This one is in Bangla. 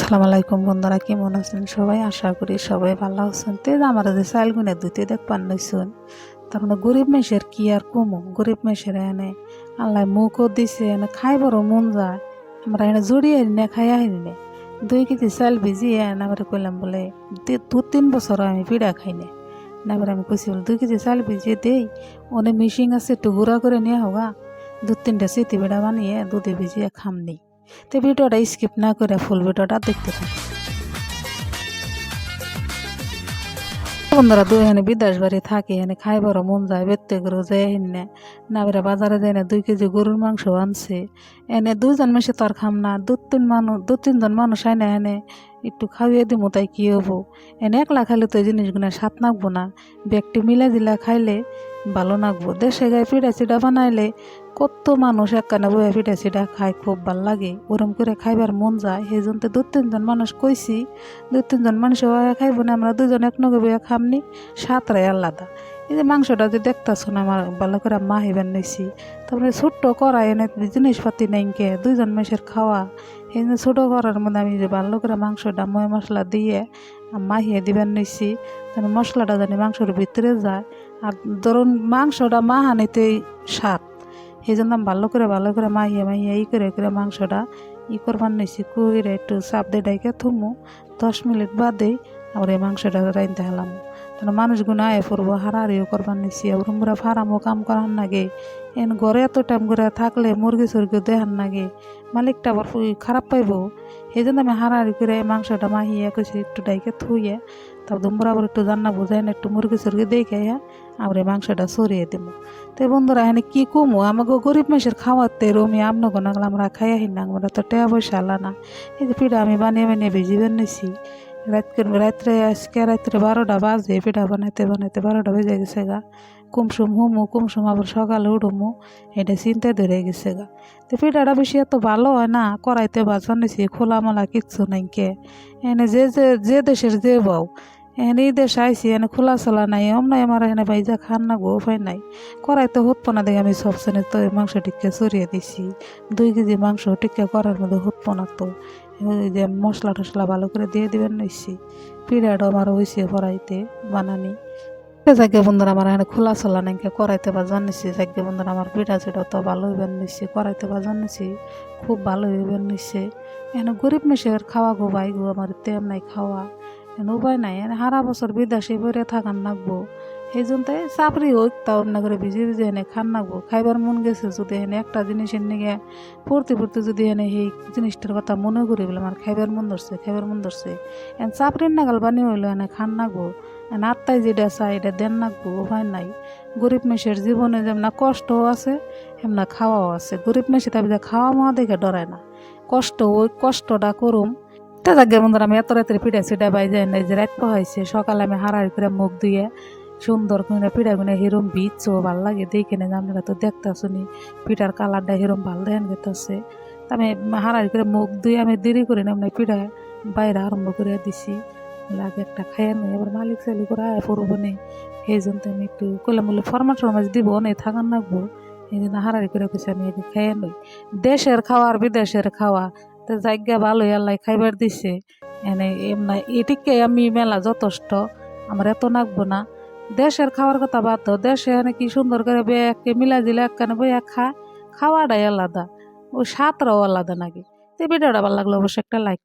সালাম আলাইকুম বন্ধুরা, কেমন আছেন সবাই? আশা করি সবাই ভালো আছেন। তে আমার যে চাইল গুনে দুইতে দেখ পান নইছুন তার মানে গরিব মেশের কি আর কমু? গরিব মেশের এনে আল্লাহ মুখও দিছে, এনে খাই বড় মন যায়। আমরা এনে জড়িয়ে নে খাই আহিনি নে। দুই কেজি চাইল ভিজিয়ে এনে আমরা কইলাম বলে, দু তিন বছর আমি পিড়া খাই নে। আমি কইছি বলে, দুই কেজি চাল ভিজিয়ে দেই, অনেক মিশিং আছে, একটু গুঁড়া করে নিয়ে হোগা দু তিনটা সিটি বেড়া বানিয়ে দুধে ভিজিয়ে খাম খামনি তো ভিডিওটা স্কিপ না করে ফুল ভিডিওটা দেখতে থাকুন বন্ধুরা, দুই এখানে বিদেশ বাড়ি থাকে এখানে খাইবারও মন যায় বেতে করে যায়, এনে না বাজারে যায় দুই কেজি গরুর মাংস আনছে। এনে দুইজন মেসে তো আর খাম না দু তিন মানুষ দু তিনজন মানুষ আয় না এনে একটু খাইয়ে দিব তাই কি হব? এনে একলা খাইলে তো এই জিনিসগুলো স্বাদ নাকবো না। ব্যক্তি মিলা দিলা খাইলে ভালো নাকবো। দেশে গায়ে পিড়া চিড়া বানাইলে কত মানুষ একখানে বয়ে পিঠা চিড়া খায় খুব ভালো লাগে। ওরম করে খাইবার মন যায়। সেই জন্য দু তিনজন মানুষ কইছি দু তিনজন মানুষ খাইব না, আমরা দুজন এক নগে বয়ে খামনি সাতটাই আলাদা। এই যে মাংসটা যে দেখতেছো না আমার ভালো করে মা হিবেন নিছি তারপরে ছোট্ট করা এনে জিনিসপাতি নেইকে দুইজন মেসের খাওয়া। এই যে ছোটো করার মধ্যে আমি যে ভালো করে মাংসটা ময় মশলা দিয়ে মাহিয়ে দিবেন নিছি তাহলে মশলাটা জানি মাংসের ভিতরে যায়। আর ধরুন মাংসটা মাহানিতেই স্বাদ। সেই জন্য ভালো করে ভালো করে মাহিয়ে মাহিয়ে ই করে করে মাংসটা ই করবার নিছি, কুইরে একটু চাপ দিয়ে ডাইকে থুমু। দশ মিনিট বাদেই আবার এই মাংসটা রাইনতে হেলাম। তাহলে মানুষগুলো আয় পড়ব, হারাহারিও করবার নিছি, আবার আমরা ফারামও কাম করার নাগে। এন ঘরে এত টাইম করে থাকলে মুরগি সুরগি দেহার নাগে। মালিকটা আবার খারাপ পাইব। সেই জন্য আমি হারাহারি করে এই মাংসটা মাহিয়ে কইছি, একটু ডাইকে থুইয়ে। তারপর তোমরা আবার একটু রান্না বোঝাই না, একটু মুরগি সুরগি দেখে আবার এই মাংসটা সরিয়ে দেবো তো বন্ধুরা, এখানে কি কমু? আমাকে গরিব মেসের খাওয়াতে রমি আমনগো নাগলা আমরা খাই আহি না, আমরা তো টাকা পয়সা আলা না। এই পিঠা আমি বানিয়ে বানিয়ে ভিজিবেন নিছি রাত রাত্রে, আজকে রাত্রে বারোটা বাজে, পিঠা বানাইতে বানাইতে বারোটা বেজে গেছে গা। কুমসুম হুমু, কুমসুম আবার সকালে উঠুমু, এটা চিন্তায় ধরে গেছে গা। তো পিঠাটা বেশি এত ভালো হয় না করাইতে বাজবার নিছি, খোলামেলা কিচ্ছু নাই কে। এনে যে যে যে দেশের যে বউ এনে দেশ আইসি এনে খোলা চলা নাই, অম নাই আমার এখানে বাইজা খান না গো, উপায় নাই। করাইতে হতো না দেখে আমি সব শ্রেণি তো মাংস টিকে সরিয়ে দিছি। দুই কেজি মাংস টিকে করার মধ্যে হতো না তো। যে মশলা টশলা ভালো করে দিয়ে দিবেন নিচ্ছি পিরিয়ড আমার হয়েছে করাইতে বানানি। যাকে বন্ধুরা, আমার এখানে খোলা চলা নাকি করাইতে বা জানিছি যাকে বন্ধুরা, আমার পিঠা চিটা তো ভালো হইবেন নিচ্ছে করাইতে বা জানিছি খুব ভালো হইবেন নিচ্ছে এখানে গরিব মেসের খাওয়া গো ভাই গো, আমার তেম নাই খাওয়া। এনে উপায় নাই সারা বছর বিদেশে বইরে থাকার নাকবো। সেই জন্য চাপড়ি হোক তাও না করে ভিজে ভিজে এনে খান নাকবো। খাইবার মন গেছে যদি এনে একটা জিনিসের নিগে পড়তে পড়তে যদি এনে সেই জিনিসটার কথা মনে করি বলে আমার খাইবার মন ধরছে, খাইবার মন ধরছে। এন চাপড়ির নাগাল বানি হইল এনে খান নাকবো। এন আত্মায় যেটা চাই এটা দেন নাকবো, উপায় নাই। গরিব মেসের জীবনে যেমন কষ্টও আছে এমনা খাওয়াও আছে। গরিব মেসে তাই খাওয়া মাওয়া দেখে ডরায় না। কষ্ট ওই কষ্টটা করুম তা যাকে বন্ধুরা আমি এত রাত্রে পিঠা সিটা বাই যায় না যে রাত পাহাইছে, সকালে আমি হারাই করে মুখ দিয়ে সুন্দর করে পিঠা গুনে হিরম বিচো ভালো লাগে, দেখে না আপনারা তো দেখতে শুনি পিঠার কালারটা হিরম ভালো দেন গেতেছে। আমি হারাই করে মুখ দিয়ে আমি দেরি করে না আমি পিঠা বাইরে আরম্ভ করে দিছি। লাগে একটা খাইয়ে নেই, এবার মালিক চালি করে আয় পড়ব নেই সেই জন্য আমি একটু করলাম বলে ফরমাস ফরমাস দিব নেই থাকার নাকবো এই জন্য হারাই করে কেছে আমি খাইয়ে নই। দেশের খাওয়া আর বিদেশের খাওয়া তো জায়গা ভালোই আল্লাহ খাইবার দিছে। এনে এমনা এটিকে আমি মেলা যথেষ্ট, আমার এত নাকবো না। দেশের খাওয়ার কথা বাদ দেশে এনে কি সুন্দর করে বেয়াকে মিলা দিলে একখানে বইয়া খা, খাওয়াটাই আলাদা, ওই সাতরাও আলাদা নাকি। তো ভিডিওটা ভালো লাগল অবশ্যই একটা লাইক